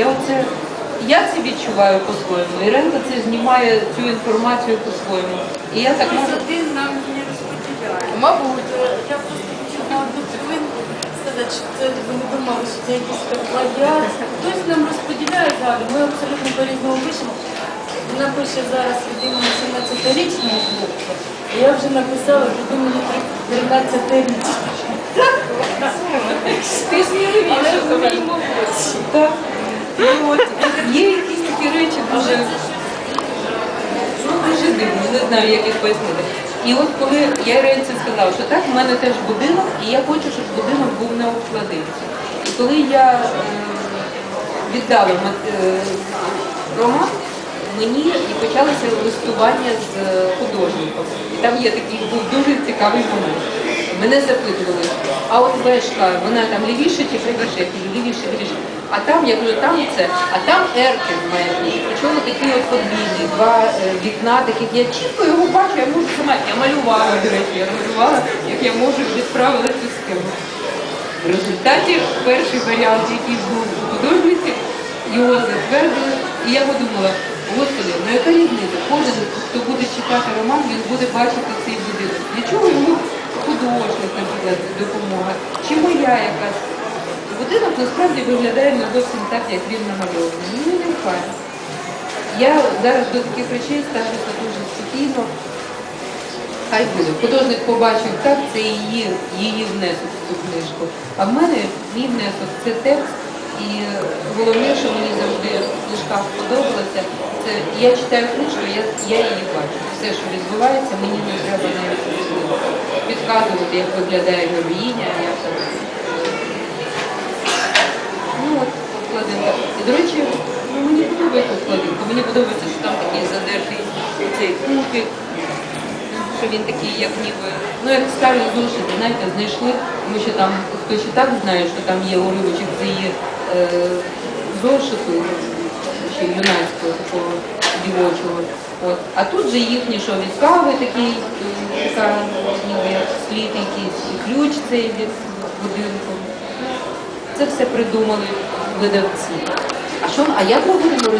Я оце я це відчуваю по-своєму. Іренка це знімає цю інформацію по-своєму. І я так можу. один нам не розподіляє. Мабуть. Я просто хотіла одну цеглинку сказати, що це ви не думали, що це якийсь так плагіат. Хтось нам розподіляє далі, ми абсолютно по-різному пишемо. Вона пише зараз від імені 17-річного хлопця. Я вже написала від імені 13-річного. Ти сміливіше. Так. От є якісь такі речі дуже, ну, дуже дивні, не знаю, як їх пояснити. І от коли я Іринці сказала, що так, в мене теж будинок, і я хочу, щоб будинок був на обкладинці. І коли я е, віддала е, роман, мені і почалося листування з е, художником. І там є такий був дуже цікавий момент. Мене запитували, а от вешка, вона там лівіше чи правіше? Я кажу, лівіше, лівіше. А там, я кажу, там це, а там Еркін має бути. Причому такі от подвійні, два е, вікна таких. Я чітко його бачу, я можу сама. Я малювала, до речі, я малювала, як я можу відправила цю схему. В результаті перший варіант, який був у художниці, його затвердили, і я подумала, господи, ну яка різниця? Кожен, хто буде читати роман, він буде бачити цей будинок. Для чого йому художник, наприклад, допомога? Чи моя якась? Будинок насправді виглядає не зовсім так, як він намальований. Ну, не файно. Я зараз до таких речей ставлюся дуже спокійно. Хай буде. Художник побачив так, це її, її внесок в цю книжку. А в мене мій внесок це текст. І головне, що мені завжди в книжках сподобалося, це я читаю книжку, я, я її бачу. Все, що відбувається, мені не треба навіть підказувати, як виглядає героїня, як там. Ну от обкладинка. І до речі, ну, мені подобається обкладинка. Мені подобається, що там такий задертий цей купик що він такий, як ніби, ну як старий зошит, знаєте, знайшли, тому що там хто читав, знає, що там є уривочок з її е, зошиту, ще юнацького такого дівочого. От. А тут же їхні, що від кави такий, е, така ніби слід якийсь, і ключ цей від будинку. Це все придумали видавці. А що, а як ми будемо